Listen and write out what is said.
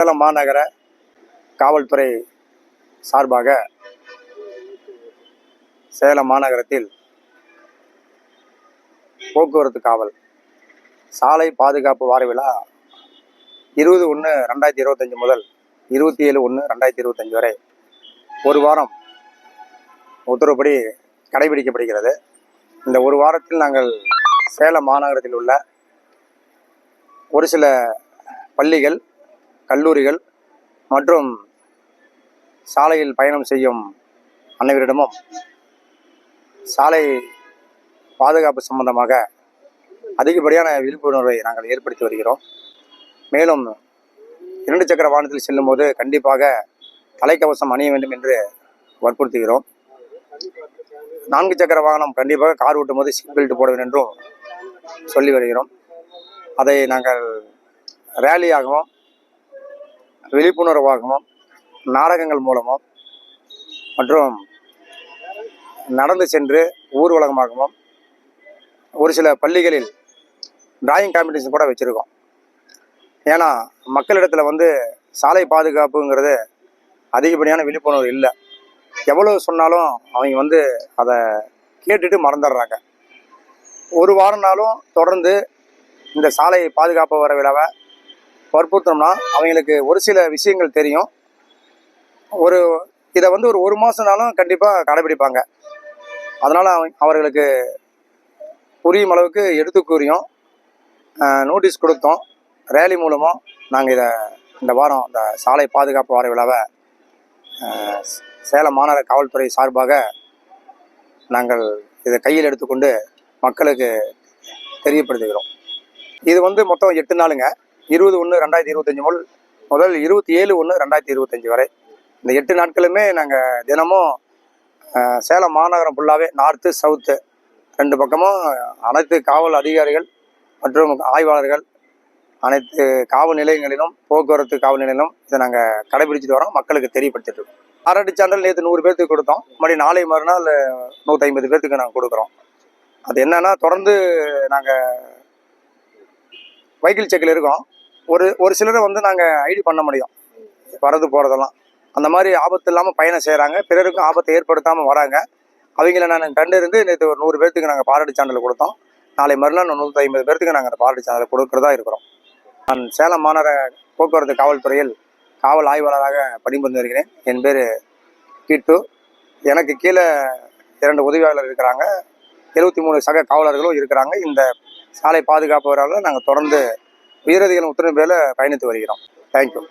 சேலம் மாநகர காவல்துறை சார்பாக சேலம் மாநகரத்தில் போக்குவரத்து காவல் சாலை பாதுகாப்பு வார விழா இருபது ஒன்று ரெண்டாயிரத்தி இருபத்தஞ்சி முதல் இருபத்தி ஏழு ஒன்று ரெண்டாயிரத்தி இருபத்தஞ்சி வரை ஒரு வாரம் உத்தரவுப்படி கடைபிடிக்கப்படுகிறது. இந்த ஒரு வாரத்தில் நாங்கள் சேலம் மாநகரத்தில் உள்ள ஒரு சில பள்ளிகள் கல்லூரிகள் மற்றும் சாலையில் பயணம் செய்யும் அனைவரிடமும் சாலை பாதுகாப்பு சம்பந்தமாக அதிகப்படியான விழிப்புணர்வை நாங்கள் ஏற்படுத்தி வருகிறோம். மேலும் இரண்டு சக்கர வாகனத்தில் செல்லும்போது கண்டிப்பாக தலைக்கவசம் அணிய வேண்டும் என்று வற்புறுத்துகிறோம். நான்கு சக்கர வாகனம் கண்டிப்பாக கார் ஓட்டும் போது சீட் பெல்ட் போட வேண்டும் என்றும் சொல்லி வருகிறோம். அதை நாங்கள் ரேலியாகவும் விழிப்புணர்வாகவும் நாடகங்கள் மூலமும் மற்றும் நடந்து சென்று ஊர்வலகமாகவும் ஒரு சில பள்ளிகளில் டிராயிங் காம்படிஷன் கூட வச்சுருக்கோம். ஏன்னா மக்களிடத்தில் வந்து சாலை பாதுகாப்புங்கிறது அதிகப்படியான விழிப்புணர்வு இல்லை. எவ்வளோ சொன்னாலும் அவங்க வந்து அதை கேட்டுட்டு மறந்துடுறாங்க. ஒரு வாரம்னாலும் தொடர்ந்து இந்த சாலை பாதுகாப்பு வர விழாவை வற்புறுத்தோம்னா அவங்களுக்கு ஒரு சில விஷயங்கள் தெரியும். ஒரு இதை வந்து ஒரு ஒரு மாதம்னாலும் கண்டிப்பாக கடைபிடிப்பாங்க. அதனால் அவர்களுக்கு புரியும் அளவுக்கு எடுத்து கூறியும் நோட்டீஸ் கொடுத்தோம். ரேலி மூலமாக நாங்கள் இதை இந்த வாரம் இந்த சாலை பாதுகாப்பு வார விழாவை சேலம் மாநகர காவல்துறை சார்பாக நாங்கள் இதை கையில் எடுத்துக்கொண்டு மக்களுக்கு தெரியப்படுத்துகிறோம். இது வந்து மொத்தம் எட்டு நாளுங்க. இருபது ஒன்று ரெண்டாயிரத்தி இருபத்தஞ்சி முதல் முதல் இருபத்தி ஏழு ஒன்று ரெண்டாயிரத்தி இருபத்தஞ்சி வரை. இந்த எட்டு நாட்களுமே நாங்கள் தினமும் சேலம் மாநகரம் ஃபுல்லாகவே நார்த்து சவுத்து ரெண்டு பக்கமும் அனைத்து காவல் அதிகாரிகள் மற்றும் ஆய்வாளர்கள் அனைத்து காவல் நிலையங்களிலும் போக்குவரத்து காவல் நிலையிலும் இதை நாங்கள் கடைபிடிச்சிட்டு வரோம். மக்களுக்கு தெரியப்படுத்திட்டு இருக்கோம். பாராட்டு சான்றிதழ் நேற்று நூறு பேர்த்துக்கு கொடுத்தோம். மறுபடி நாளை மறுநாள் நூற்றி ஐம்பது பேர்த்துக்கு நாங்கள் கொடுக்குறோம். அது என்னன்னா தொடர்ந்து நாங்கள் வைக்கிள் செக்கில் இருக்கோம். ஒரு ஒரு சிலரை வந்து நாங்கள் ஐடி பண்ண முடியும். வரது போகிறதெல்லாம் அந்த மாதிரி ஆபத்து இல்லாமல் பயணம் செய்கிறாங்க பிறருக்கும் ஆபத்தை ஏற்படுத்தாமல் வராங்க. அவங்கள நான் கண்டிருந்து நேற்று ஒரு நூறு பேர்த்துக்கு நாங்கள் பாராட்டு சான்றிதழ் கொடுத்தோம். நாளை மறுநாள் நூற்றி ஐம்பது பேர்த்துக்கு நாங்கள் அந்த பாராட்டு சான்றிதழ் கொடுக்குறதா இருக்கிறோம். நான் சேலம் மாநகர போக்குவரத்து காவல்துறையில் காவல் ஆய்வாளராக பணிபுரிந்து வருகிறேன் என் பேர் கீட்டு. எனக்கு கீழே இரண்டு உதவியாளர் இருக்கிறாங்க. எழுபத்தி மூணு சக காவலர்களும் இருக்கிறாங்க. இந்த சாலை பாதுகாப்பு நாங்கள் தொடர்ந்து உயரதிகளின் உத்தரவு பேரில் பயணித்து வருகிறோம். தேங்க்யூ